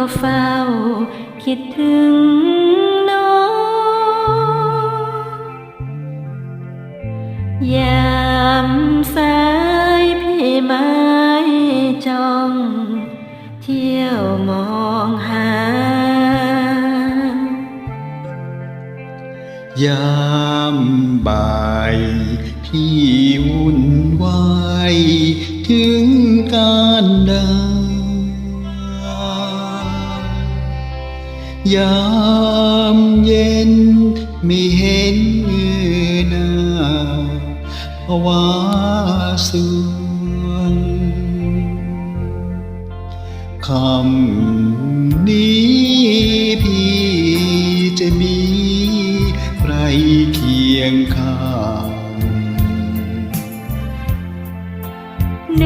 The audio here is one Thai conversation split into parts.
ก็เฝ้าคิดถึงน้อง ยามสายพี่ไม่จ้อง เที่ยวมองหา ยามบ่าย พี่วุ่นวายถึง ยามเย็นไม่เห็นหน้าพราะว่าสวงคำนี้พี่จะมีใครเคียงข้างห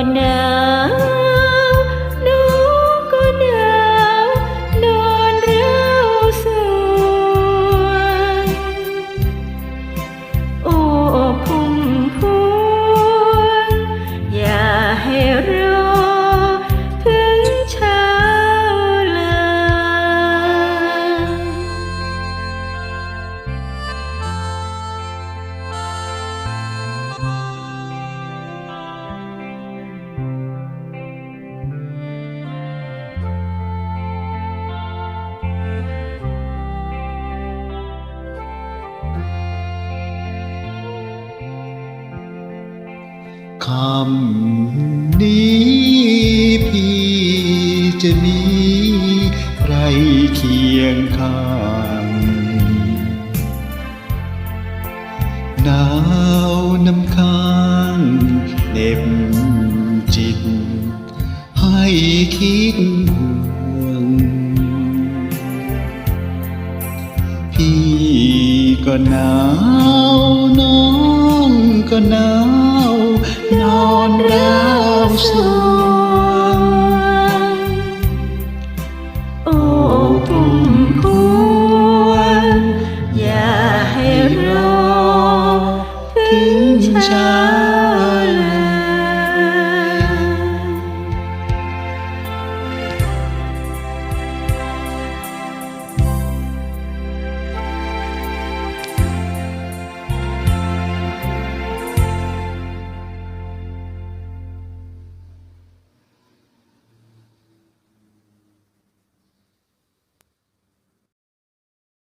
ก็หน คำนี้พี่จะมีใครเคียงข้างหนาวน้ำค้างเหน็บจิต ให้คิดห่วงพี่ก็หนาวน้องก็หนาว นอนร้าวสวยโอ้พุ่มพวงอย่าให้รอถึงเช้